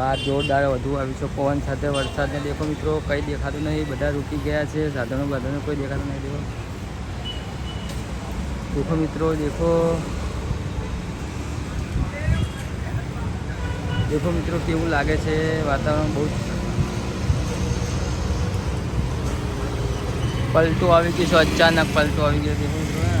બહાર જોરદાર વધુ આવી છે. પવન સાથે વરસાદને દેખો મિત્રો, કંઈ દેખાતું નહીં. બધા રૂકી ગયા છે. સાધનો બાધનો કોઈ દેખાતું નહીં દેખો. દેખો મિત્રો, દેખો. દેખો મિત્રો, કેવું લાગે છે વાતાવરણ? બહુ પલટું આવી ગયું છે. અચાનક પલટું આવી ગયું દેખો મિત્રો હા.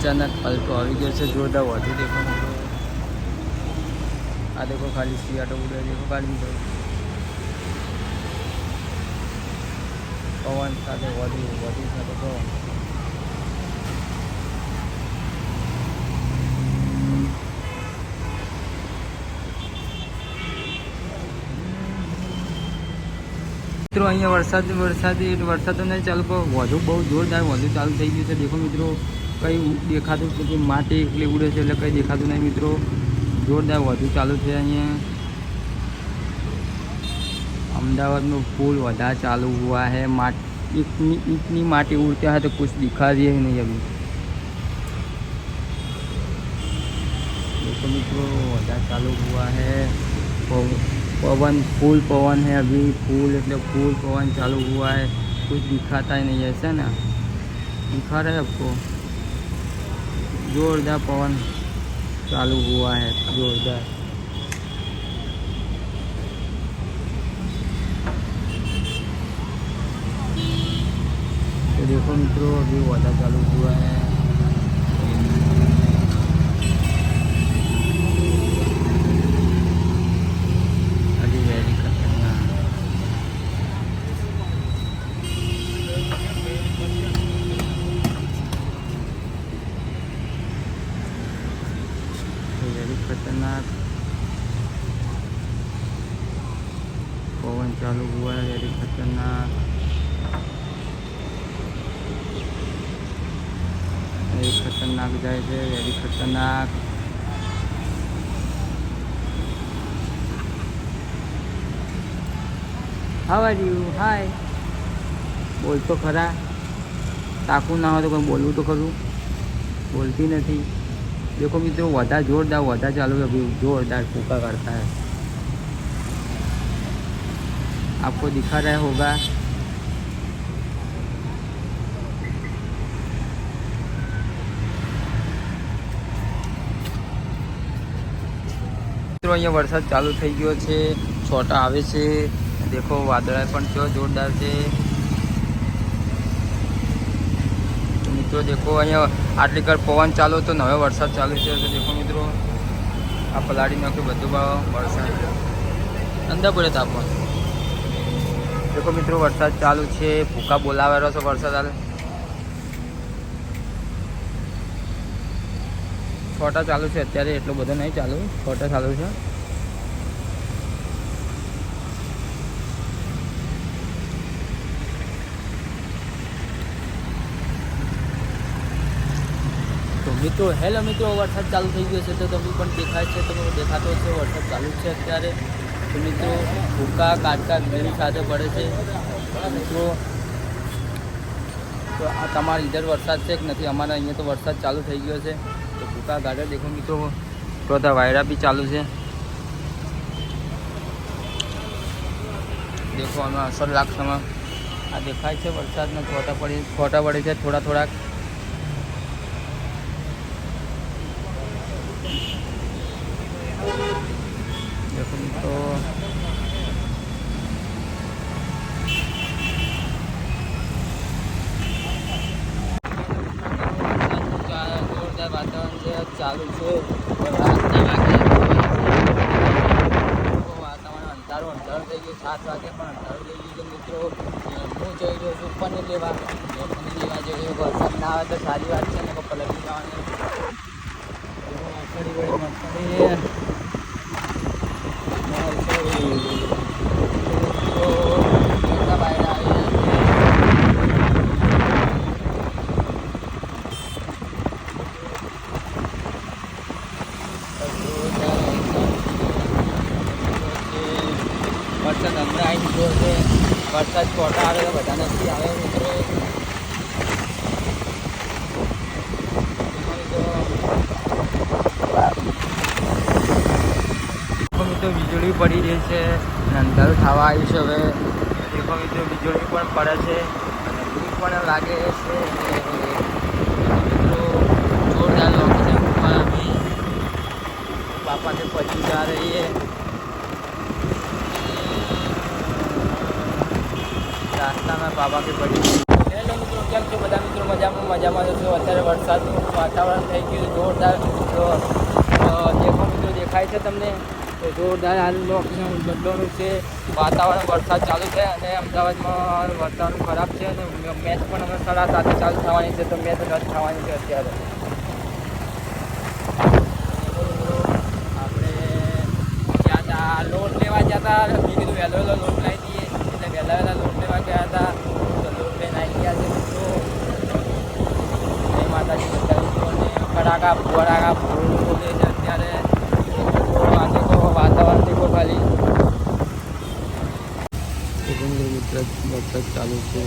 અચાનક પલટો આવી ગયો છે જોરદાર વધુ દેખો મિત્રો આ દેખો ખાલી સિયાટો ઉડે દેખો ખાલી મિત્રો પવન સાથે વધુ વધુ સાથે પવન મિત્રો અહીંયા વરસાદ વરસાદી વરસાદ તો નહીં ચાલુ પણ વધુ બહુ જોરદાર વધુ ચાલુ થઈ ગયું છે દેખો મિત્રો કંઈ દેખાતું જ નથી માટી એકલી ઉડે છે એટલે કંઈ દેખાતું નહીં મિત્રો જોરદાર વધુ ચાલુ છે અહીંયા अहमदाबाद में पुल वधा चालू हुआ है माट इतनी इतनी माटी उड़ता है तो कुछ दिखा दिए ही नहीं अभी देखो मित्रों वधा चालू हुआ है पव- पवन फूल पवन है अभी फूल એટલે फूल पवन चालू हुआ है कुछ दिखाता ही नहीं है ऐसा ना दिखा रहे हैं आपको जोरदार पवन चालू हुआ है जोरदार तो देखो मित्रों अभी वादा चालू हुआ है पवन चालू हुआ है वेरी खतरनाक વેરી ખતરનાક જાય છે વેરી ખતરનાક હાવ આર યુ હાય બોલ તો ખરા તાકું ના હોય તો કોઈ બોલવું તો ખરું બોલતી નથી દેખો મિત્રો વધા જોરદાર વધા ચાલુ है अभी जोरदार फूका करता है आपको दिखा रहा होगा મિત્રો અહીંયા વરસાદ ચાલુ થઈ ગયો છે છોટા આવે છે દેખો વાદળા પણ કેવો જોરદાર છે તો મિત્રો દેખો અહીંયા આટલી કર પવન ચાલુ હતો ને હવે વરસાદ ચાલુ છે તો દેખો મિત્રો આ પલાળી નાખ્યું બધું ભાવ વરસાદ અંદર પડે તાપમાન દેખો મિત્રો, વરસાદ ચાલુ છે. ભૂકા બોલાવેલો છે વરસાદ હાલ. છોટા ચાલુ છે. અત્યારે એટલો બધો નહીં ચાલુ. છોટા ચાલુ છે. તો મિત્રો, હેલો મિત્રો, વરસાદ ચાલુ થઈ ગયો છે તો તમે પણ દેખાય છે. તો દેખાતો છે વરસાદ ચાલુ છે અત્યારે. તો મિત્રો, ભૂકા કાચકા ઘેરી સાથે પડે છે. મિત્રો, તો આ તમારા ઇધર વરસાદ છે કે નથી? અમારા અહીંયા તો વરસાદ ચાલુ થઈ ગયો છે. તો ભૂકા ગાડર દેખો મિત્રો. તો બધા વાયરા બી ચાલુ છે. દેખો આમાં અસર લાગશે આમાં. આ દેખાય છે વરસાદના છોટા પડી છોટા પડે છે થોડા થોડાક. ચાલુ છે. અંધારું અંધારું થઈ ગયું. સાત વાગે પણ અંધારું થઈ ગયું મિત્રો. હું જઈ રહ્યો છું પનીર લેવા. પનીર લેવા જઈ રહ્યો વરસાદ ના આવે તો સારી વાત છે ને પલટી જવાની વરસાદ અંદર આવી નીકળ્યો છે. વરસાદ ખોટા આવે તો બધા નથી આવે મિત્રો મિત્રો વીજળી પડી રહી છે અને અંધારું થવા આવ્યું છે હવે. એકો મિત્રો વીજળી પણ પડે છે. અને દૂર પણ લાગે છે. મિત્રો જોરદાર લોકેશનમાં અમે બાપાને પછી જા રહીએ બાબા કે પડી હેલો મિત્રો, કેમ છો? બધા મિત્રો મજામાં? મજામાં જશો અત્યારે વરસાદનું વાતાવરણ થઈ ગયું જોરદાર દેખો મિત્રો દેખાય છે તમને, તો જોરદાર હાલનો બદલોનું છે. વાતાવરણ વરસાદ ચાલુ છે અને અમદાવાદમાં વાતાવરણ ખરાબ છે અને મેચ પણ હવે સાડા સાથે ચાલુ થવાની છે, તો મેચ રદ થવાની છે અત્યારે. આપણે જ્યાં લોન લેવા જતા મેં કીધું વહેલો વહેલો લોન લાવી દઈએ. એટલે વહેલા વહેલા લોન લેવા ગયા હતા. મિત્રોને કડાકા ભડાકા ફૂલ છે અત્યારે વાતાવરણ દેખો ખાલી. ચાલુ છે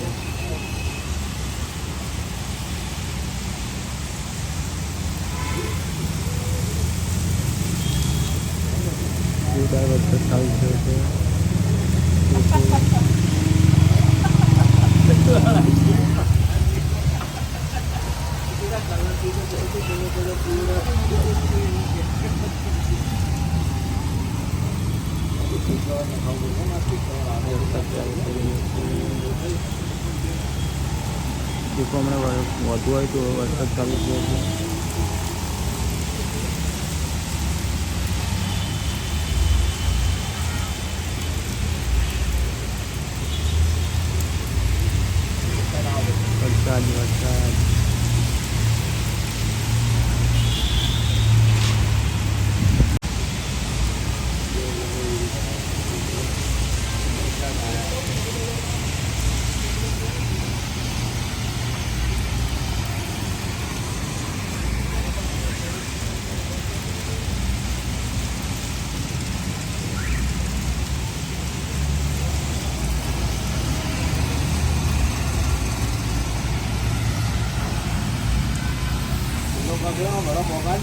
જોરદાર વરસાદ ચાલુ થયો છે દેખો હમણાં વધુ હોય તો વરસાદ ચાલુ થયો છે പോകാൻ